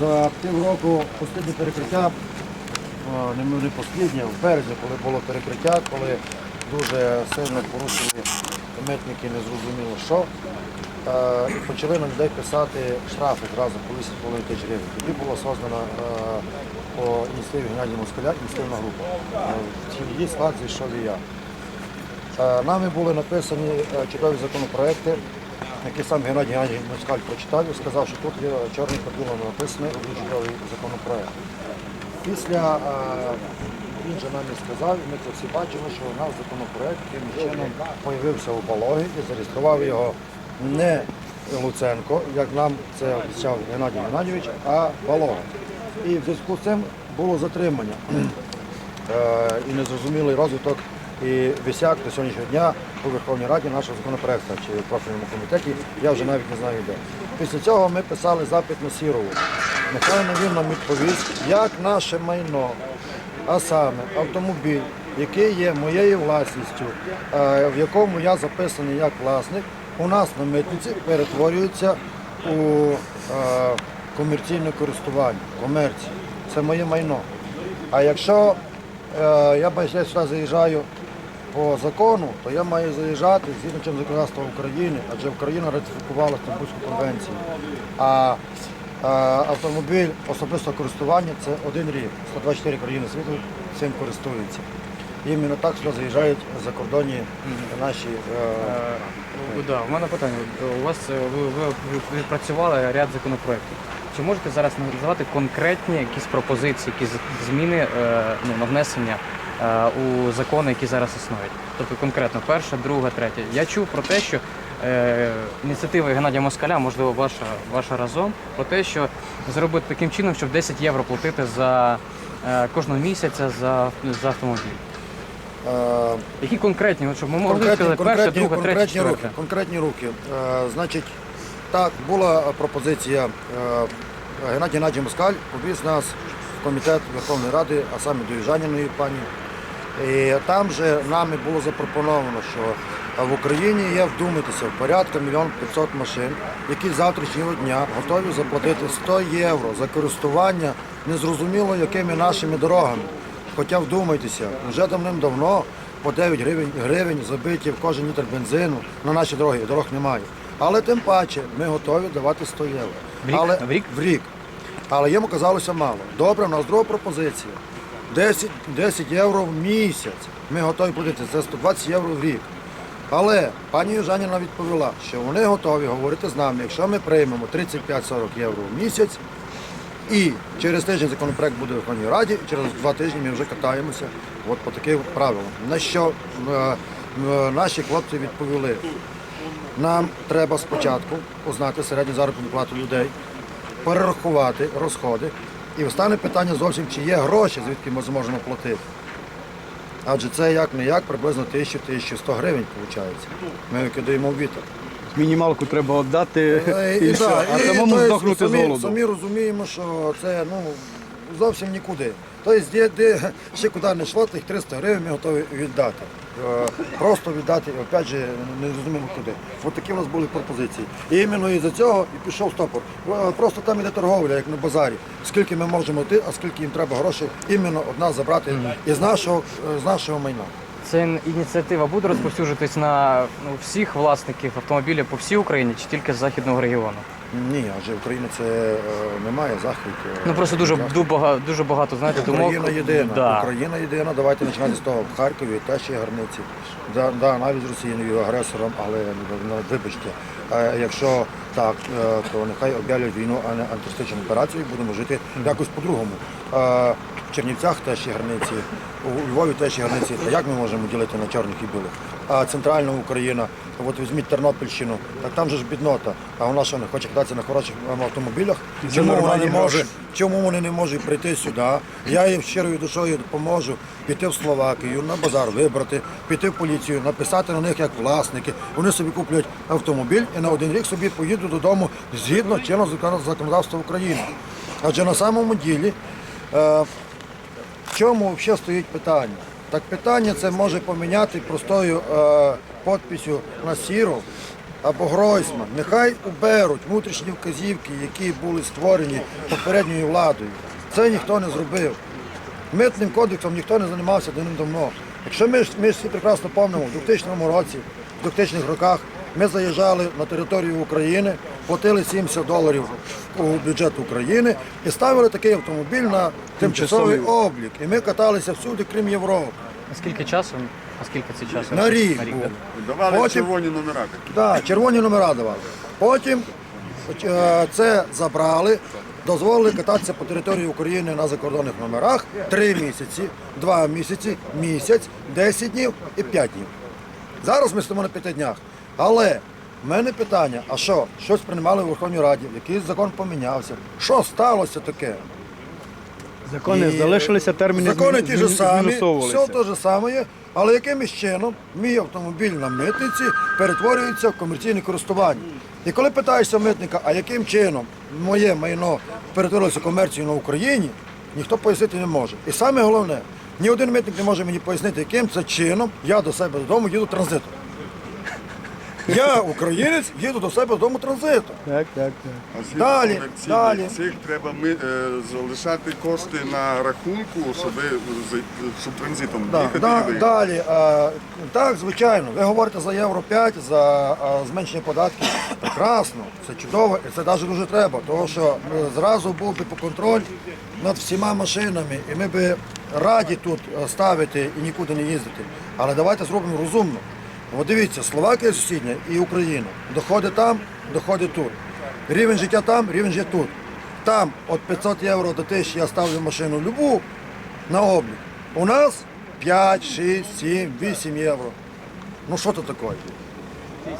За півроку останнє перекриття, не, не останнє, в березні, коли було перекриття, коли дуже сильно порушили митники, не зрозуміло що, е, і почали на людей писати штрафи зразу по 8,5 тисяч гривень. Тоді була создана е, по ініціативі Геннадія Москаля ініціативна група. Е, В її склад зійшов і я. Е, Нами були написані е, чудові законопроекти, які сам Геннадій Геннадій Москаль прочитав і сказав, що тут є чорним по білому написаний один законопроект. Після е, він же нам і сказав, і ми це всі бачили, що у нас законопроект яким чином з'явився у Пологі і зареєстрував його не Луценко, як нам це обіцяв Геннадій Геннадійович, а Балога. І в зв'язку з цим було затримання е, і незрозумілий розвиток і висяк до сьогоднішнього дня у Верховній Раді нашого законопроекту чи в профільному комітеті, я вже навіть не знаю де. Після цього ми писали запит на Сірову. Нехай він нам відповість, як наше майно, а саме автомобіль, який є моєю власністю, е, в якому я записаний як власник, у нас на митниці перетворюється у е, комерційне користування, комерцію. Це моє майно. А якщо е, я бачу, я заїжджаю по закону, то я маю заїжджати згідно чинного законодавства України, адже Україна ратифікувала Стамбульську конвенцію. А автомобіль особистого користування це один рік. 124 країни світу цим користуються. Іменно так сюди заїжджають закордонні наші. е, Е, Да, у мене питання. У вас е, ви, ви, ви відпрацювали ряд законопроєктів. Чи можете зараз називати конкретні якісь пропозиції, якісь зміни е, ну, на внесення у закони, які зараз існують? Тобто конкретно перша, друга, третя. Я чув про те, що е, ініціатива Геннадія Москаля, можливо, ваша, ваша разом, про те, що зробити таким чином, щоб 10 євро платити за е, кожного місяця за, за автомобіль. е, Які конкретні, от щоб ми могли конкретні, сказати перша, конкретні, друга, третя, конкретні руки. четверта. Конкретні руки. Е, значить, так, була пропозиція е, Геннадій Геннадій Москаль повіз нас в комітет Верховної Ради, а саме до Южаніної пані. І там же нами було запропоновано, що в Україні є, вдумайтеся, порядка мільйон 500 машин, які з завтрашнього дня готові заплатити 100 євро за користування незрозуміло якими нашими дорогами. Хоча вдумайтеся, вже давним-давно по 9 гривень, гривень забиті в кожен літр бензину на наші дороги, дорог немає. Але тим паче ми готові давати 100 євро. В рік? Але, В рік? В рік. Але йому казалося мало. Добре, у нас друга пропозиція. 10, 10 євро в місяць. Ми готові платити. Це 120 євро в рік. Але пані Южаніна відповіла, що вони готові говорити з нами, якщо ми приймемо 35-40 євро в місяць, і через тиждень законопроект буде в Верховній Раді, і через два тижні ми вже катаємося от по таким правилам. На що е, е, наші хлопці відповіли, нам треба спочатку узнати середню заробітну плату людей, перерахувати розходи, і остане питання зовсім, чи є гроші, звідки ми зможемо платити. Адже це як не як приблизно 1000-1100 гривень виходить. Ми викидаємо в вітер. Мінімалку треба віддати і, і, все, да, а і, самому здохнути з самі, голоду. Самі розуміємо, що це ну, зовсім нікуди. Тобто, де, де ще куди не йшло, тих 300 гривень ми готові віддати. Е, Просто віддати, опять же, не розуміємо куди. От такі в нас були пропозиції. І іменно із-за цього і пішов стопор. Е, Просто там іде торговля, як на базарі. Скільки ми можемо йти, а скільки їм треба грошей, іменно од нас забрати із нашого, е, з нашого майна. Ця ініціатива буде розповсюджуватись на ну, всіх власників автомобілів по всій Україні чи тільки з західного регіону? Ні, адже Україна це е, немає захід. е, Ну просто дуже захід. ду- бага- дуже багато знаєте думок. Україна єдина. Да. Україна єдина. Давайте починати з того. В Харкові теж є гарниці. Да, да, навіть з Росією агресором, але ну, вибачте, е, якщо так, е, то нехай об'являть війну, а не антитерористичну операцію, будемо жити якось по-другому. Е, В Чернівцях теж є границі, у Львові теж є гарниці. Та як ми можемо ділити на чорних і білих? А центральна Україна, от візьміть Тернопільщину, так там же ж біднота. А вона що не хоче кататися на хороших ем, автомобілях? Чому вона не може? Чому вони не можуть прийти сюди? Я їм щирою душою допоможу піти в Словакію, на базар вибрати, піти в поліцію, написати на них як власники. Вони собі куплять автомобіль і на один рік собі поїдуть додому згідно чинного закон- законодавства України. Адже на самому ділі е, в чому взагалі стоїть питання? Так питання це може поміняти простою е, на сіру або Гройсман, нехай уберуть внутрішні вказівки, які були створені попередньою владою. Це ніхто не зробив. Митним кодексом ніхто не займався давним-давно. Якщо ми, ж- ми всі прекрасно пам'ятаємо, в 2000 році, в 2000 роках ми заїжджали на територію України, платили 70 доларів у бюджет України і ставили такий автомобіль на тимчасовий облік. І ми каталися всюди, крім Європи. Наскільки часу? Наскільки це часу? На рік. На рік, був. Давали Потім- червоні номера. Так, червоні номера давали. Потім е, це забрали, дозволили кататися по території України на закордонних номерах три місяці, два місяці, місяць, 10 днів і 5 днів. Зараз ми стоїмо на п'яти днях. Але в мене питання: а що? Щось приймали в Верховній Раді, якийсь закон помінявся. Що сталося таке? Закони І залишилися, терміни Закони ті ж самі, все те ж саме, але якимось чином мій автомобіль на митниці перетворюється в комерційне користування. І коли питаєшся митника, а яким чином моє майно перетворилося в комерцію на Україні, ніхто пояснити не може. І саме головне, ні один митник не може мені пояснити, яким це чином я до себе додому їду транзитом. Я, українець, їду до себе додому транзитом. Так, так, так. А згідно Далі, комерційних далі. цих треба ми, е, залишати кошти на рахунку, щоб, ви щоб транзитом Да, їхати да, туди. далі, е, так, звичайно, ви говорите за Євро 5, за е, зменшення податків. Прекрасно, це чудово, і це навіть дуже треба, тому що е, зразу був би по контроль над всіма машинами, і ми би раді тут е, ставити і нікуди не їздити. Але давайте зробимо розумно. От дивіться, Словакія сусідня і Україна. Доходи там, доходи тут. Рівень життя там, рівень життя тут. Там від 500 євро до 1000 я ставлю машину любу на облік. У нас 5, 6, 7, 8 євро. Ну що це таке?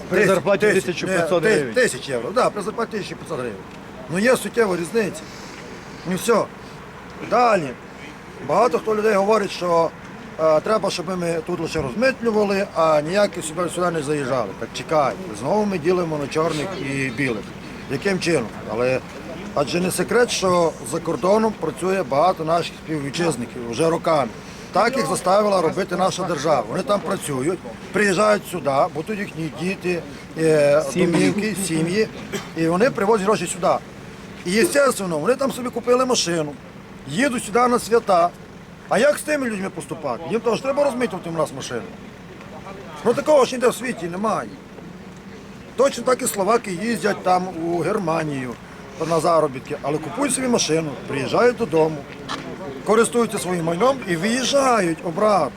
При зарплаті Тисяч- 1500 гривень. Тисяч євро, так, да, при зарплаті 1500 гривень. Ну є суттєва різниця. Ну все. Далі. Багато хто людей говорить, що треба, щоб ми тут лише розмитнювали, а ніякі сюди, сюди не заїжджали. Так чекай, знову ми ділимо на чорних і білих. Яким чином? Але адже не секрет, що за кордоном працює багато наших співвітчизників вже роками. Так їх заставила робити наша держава. Вони там працюють, приїжджають сюди, бо тут їхні діти, е, домівки, сім'ї, і вони привозять гроші сюди. І, звісно, вони там собі купили машину, їдуть сюди на свята. А як з тими людьми поступати? Їм теж треба розмитувати в нас машину. Ну такого ж ніде в світі немає. Точно так і словаки їздять там у Германію на заробітки, але купують собі машину, приїжджають додому, користуються своїм майном і виїжджають обратно.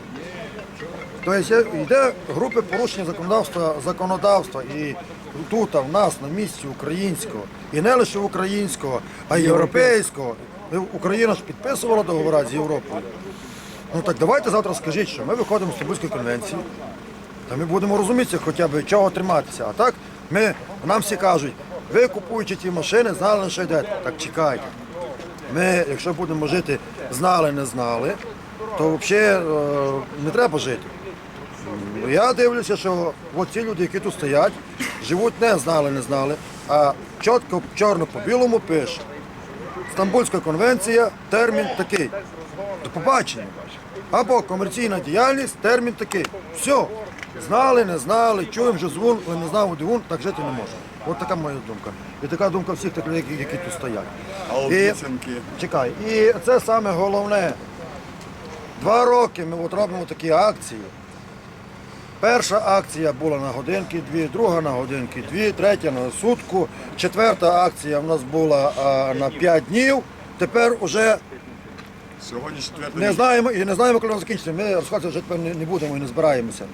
Тобто йде групи порушення законодавства, законодавства і тут, в нас на місці українського, і не лише українського, а й європейського. Україна ж підписувала договори з Європою. Ну так давайте завтра скажіть, що ми виходимо з Стамбульської конвенції, та ми будемо розумітися хоча б чого триматися. А так ми, нам всі кажуть, ви купуючи ті машини, знали, на що йдете. Так чекайте. Ми, якщо будемо жити, знали, не знали, то взагалі не треба жити. Я дивлюся, що от ці люди, які тут стоять, живуть не знали, не знали, а чітко чорно по білому пише. Стамбульська конвенція, термін такий. До побачення. Або комерційна діяльність, термін такий. Все. Знали, не знали, чуємо вже звун, але не знав дивун, так жити не можна. От така моя думка. І така думка всіх тих людей, які- тут стоять. А обіцянки? Чекай, і це саме головне. Два роки ми от робимо такі акції. Перша акція була на годинки дві, друга на годинки дві, третя на сутку, четверта акція в нас була а, на 5 днів. Тепер вже Сьогодні не знаємо і не знаємо, коли воно закінчиться. Ми розказувати вже тепер не, не будемо і не збираємося.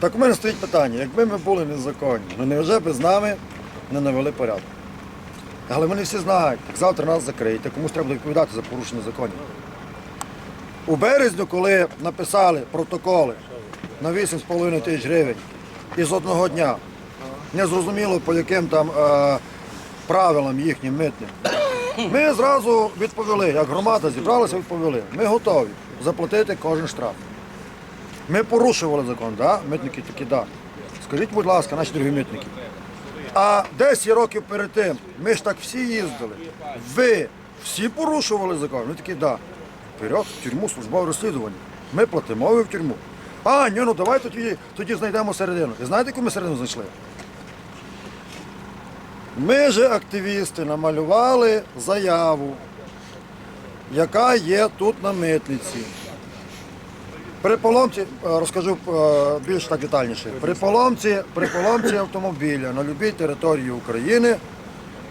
Так у мене стоїть питання, якби ми були незаконні, ну невже би з нами не навели порядок? Але вони всі знають, так завтра нас закриють, так комусь треба відповідати за порушення законів. У березню, коли написали протоколи на 8,5 тисяч гривень із одного дня, не зрозуміло по яким там е, правилам їхнім митним, ми зразу відповіли, як громада зібралася, відповіли. Ми готові заплатити кожен штраф. Ми порушували закон, да? митники такі, да. Скажіть, будь ласка, наші дорогі митники. А 10 років перед тим ми ж так всі їздили. Ви всі порушували закон? Вони такі, да. Вперед, в тюрму, службове розслідування. Ми платимо ви в тюрму. А, ні, ну давай тоді, тоді знайдемо середину. І знаєте, яку ми середину знайшли? Ми же активісти намалювали заяву, яка є тут на митниці. При поломці, е, розкажу е, більш так детальніше. При поломці, при поломці автомобіля на будь-якій території України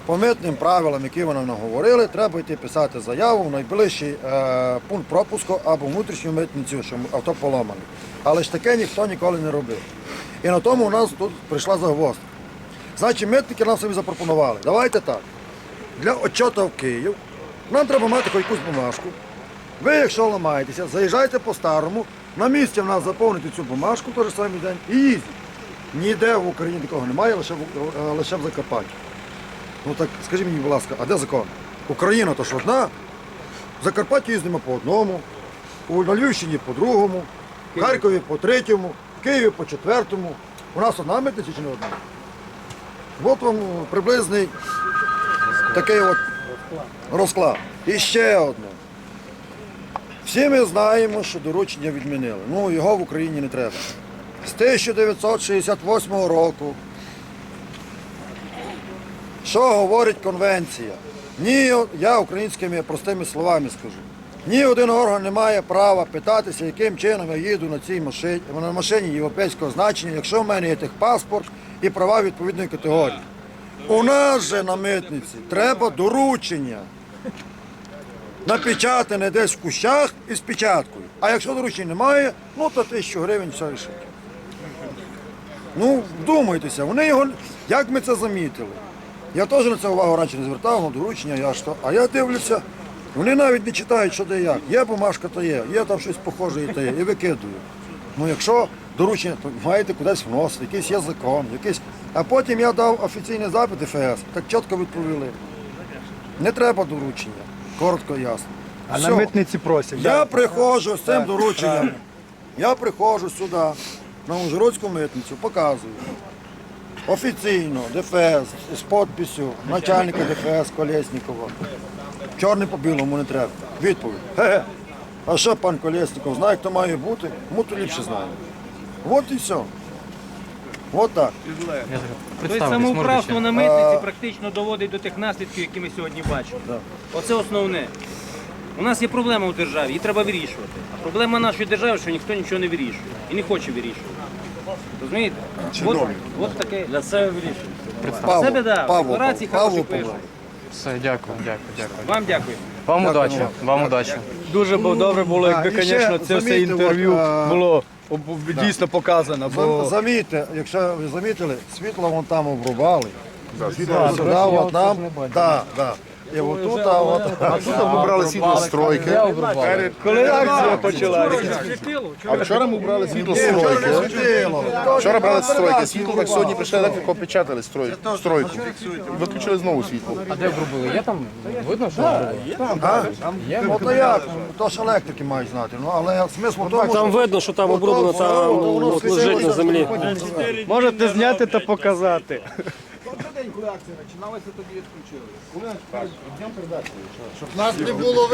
по митним правилам, які вони нам говорили, треба йти писати заяву в найближчий е, пункт пропуску або внутрішню митницю, що авто поломане. Але ж таке ніхто ніколи не робив. І на тому у нас тут прийшла загвоздка. Значить, митники нам собі запропонували. Давайте так. Для отчету в Київ нам треба мати якусь бумажку. Ви, якщо ламаєтеся, заїжджайте по-старому, на місці в нас заповните цю бумажку той же самий день і їздіть. Ніде в Україні такого немає, лише в, е, лише в Закарпатті. Ну так скажіть мені, будь ласка, а де закон? Україна то ж одна. В Закарпатті їздимо по одному, у Львівщині по другому, в Харкові по третьому, в Києві по четвертому. У нас одна митниця чи не одна? От вам приблизний такий от розклад. І ще одне. Всі ми знаємо, що доручення відмінили. Ну, його в Україні не треба. З 1968 року. Що говорить конвенція? Ні, я українськими простими словами скажу. Ні один орган не має права питатися, яким чином я їду на цій машині, на машині європейського значення, якщо в мене є техпаспорт і права відповідної категорії. У нас же на митниці треба доручення напечатане десь в кущах із печаткою. А якщо доручень немає, ну то тисячу гривень все рішить. Ну, вдумайтеся, вони його. Як ми це замітили? Я теж на це увагу раніше не звертав, на доручення, я що. А я дивлюся, вони навіть не читають, що де як. Є бумажка, то є, є там щось похоже, і то є, і викидую. Ну якщо доручення, то маєте кудись вносити, якийсь є закон, якийсь. А потім я дав офіційний запит ФС, так чітко відповіли. Не треба доручення. Коротко ясно. А Все. на митниці просять. Я приходжу з цим дорученням. Я приходжу сюди, на Ужгородську митницю, показую. Офіційно, ДФС, з підписю начальника ДФС Колєснікова. Чорний по білому не треба. Відповідь. Ге-ге. А що пан Колєсніков знає, хто має бути? Кому то ліпше знає. От і все. От так. Тобто самоуправство на митниці практично доводить до тих наслідків, які ми сьогодні бачимо. Оце основне. У нас є проблема в державі, її треба вирішувати. А проблема нашої держави, що ніхто нічого не вирішує і не хоче вирішувати. Розумієте? От, от таке для себе вирішує. Павло, себе, да, Павло, декларації Павло, хороші Павло. пишуть. Все, дякую, дякую, дякую. Вам дякую. Вам Дякую удачі, вам. вам удачі. Дуже б добре було, якби, і ще, звісно, це все замітьте, інтерв'ю от, а, було об- дійсно показано. Бо Замітьте, якщо ви замітили, світло вон там обрубали. Да, Сюди, от нам. Да, да. І отут, а от. А тут ми брали світло з стройки. коли акція почалася, А вчора ми брали світло з стройки. Вчора брали з стройки. Світло так сьогодні прийшли електрику, опечатали строй- стройку. Виключили знову світло. А де обробили? Є там? Видно, що обробили? А? Ну як? То ж електрики мають знати. Ну але смисл в тому, Там видно, що там оброблено, там от лежить на землі. можете зняти та показати. Щоб нас не було